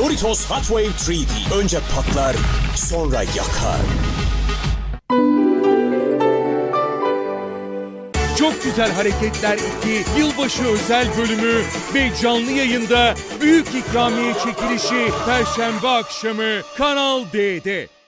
Doritos Hot Wave 3D. Önce patlar, sonra yakar. Çok Güzel Hareketler 2 yılbaşı özel bölümü ve canlı yayında büyük ikramiye çekilişi Perşembe akşamı Kanal D'de.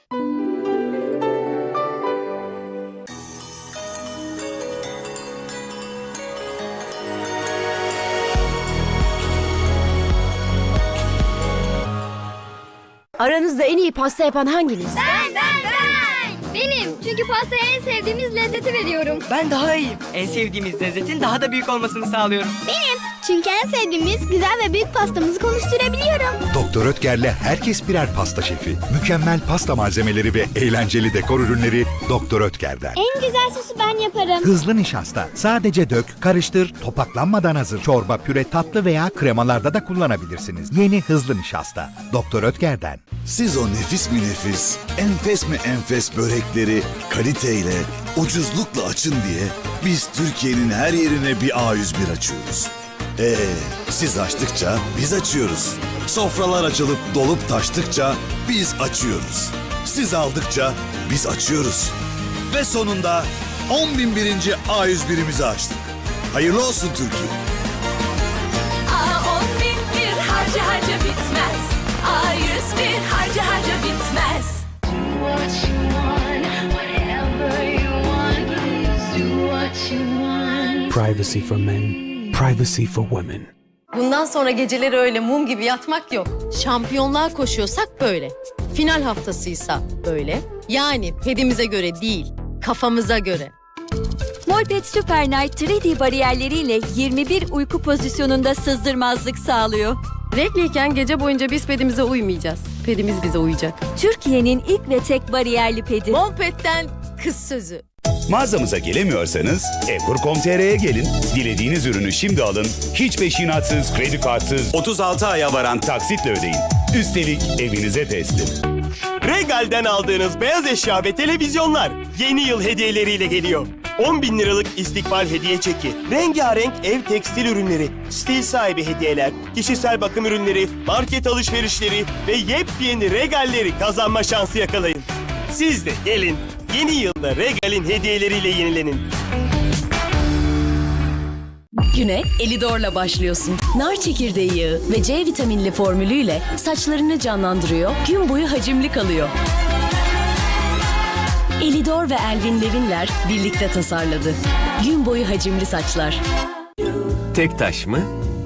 Aranızda en iyi pasta yapan hanginiz? Ben ben ben. Benim. Çünkü pastaya en sevdiğimiz lezzeti veriyorum. Ben daha iyiyim. En sevdiğimiz lezzetin daha da büyük olmasını sağlıyorum. Benim. Çünkü en sevdiğimiz güzel ve büyük pastamızı konuşturabiliyorum. Doktor Ötker'le herkes birer pasta şefi. Mükemmel pasta malzemeleri ve eğlenceli dekor ürünleri Doktor Ötker'den. En güzel sosu ben yaparım. Hızlı nişasta. Sadece dök, karıştır, topaklanmadan hazır. Çorba, püre, tatlı veya kremalarda da kullanabilirsiniz. Yeni hızlı nişasta. Doktor Ötker'den. Siz o nefis mi nefis, enfes mi enfes börekleri kaliteyle, ucuzlukla açın diye biz Türkiye'nin her yerine bir A101 açıyoruz. Ee, siz açtıkça biz açıyoruz. Sofralar açılıp dolup taştıkça biz açıyoruz. Siz aldıkça biz açıyoruz. Ve sonunda 10.001. A101'imizi açtık. Hayırlı olsun Türkiye. A on bin bir harca harca bitmez. A yüz bir harca harca bitmez. Privacy for men, privacy for women. Bundan sonra geceleri öyle mum gibi yatmak yok. Şampiyonluğa koşuyorsak böyle. Final haftasıysa böyle. Yani pedimize göre değil, kafamıza göre. Molpet Super Night 3D bariyerleriyle 21 uyku pozisyonunda sızdırmazlık sağlıyor. Regliyken gece boyunca biz pedimize uymayacağız. Pedimiz bize uyacak. Türkiye'nin ilk ve tek bariyerli pedi. Mompet'ten kız sözü. Mağazamıza gelemiyorsanız Evkur.com.tr'ye gelin. Dilediğiniz ürünü şimdi alın. Hiç peşinatsız, kredi kartsız, 36 aya varan taksitle ödeyin. Üstelik evinize teslim. Regal'den aldığınız beyaz eşya ve televizyonlar yeni yıl hediyeleriyle geliyor. 10 bin liralık istikbal hediye çeki, rengarenk ev tekstil ürünleri, stil sahibi hediyeler, kişisel bakım ürünleri, market alışverişleri ve yepyeni regalleri kazanma şansı yakalayın. Siz de gelin, yeni yılda Regal'in hediyeleriyle yenilenin. Güne Elidor'la başlıyorsun. Nar çekirdeği yağı ve C vitaminli formülüyle saçlarını canlandırıyor, gün boyu hacimli kalıyor. Elidor ve Elvin Levinler birlikte tasarladı. Gün boyu hacimli saçlar. Tek taş mı?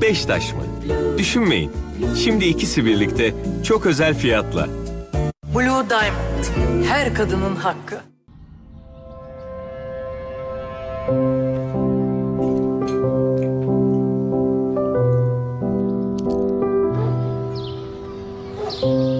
Beş taş mı? Düşünmeyin. Şimdi ikisi birlikte çok özel fiyatla. Blue Diamond. Her kadının hakkı. thank you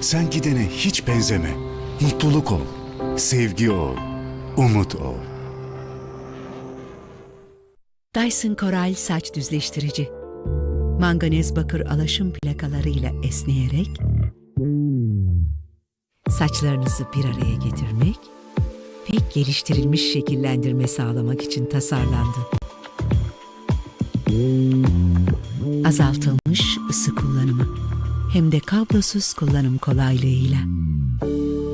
sen gidene hiç benzeme. Mutluluk ol, sevgi ol, umut ol. Dyson Coral saç düzleştirici. Manganez bakır alaşım plakalarıyla esneyerek saçlarınızı bir araya getirmek ve geliştirilmiş şekillendirme sağlamak için tasarlandı. Azaltılmış ısı kullanımı hem de kablosuz kullanım kolaylığıyla.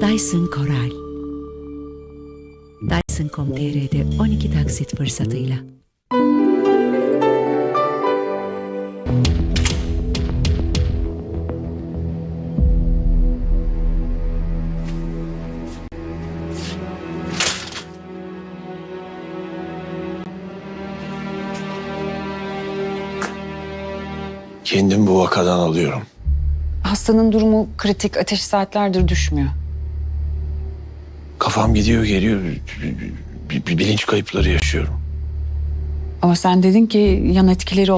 Dyson Coral Dyson.com.tr'de 12 taksit fırsatıyla. Kendim bu vakadan alıyorum. Hastanın durumu kritik, ateş saatlerdir düşmüyor. Kafam gidiyor geliyor. Bir- bir- Bilinç kayıpları yaşıyorum. Ama sen dedin ki yan etkileri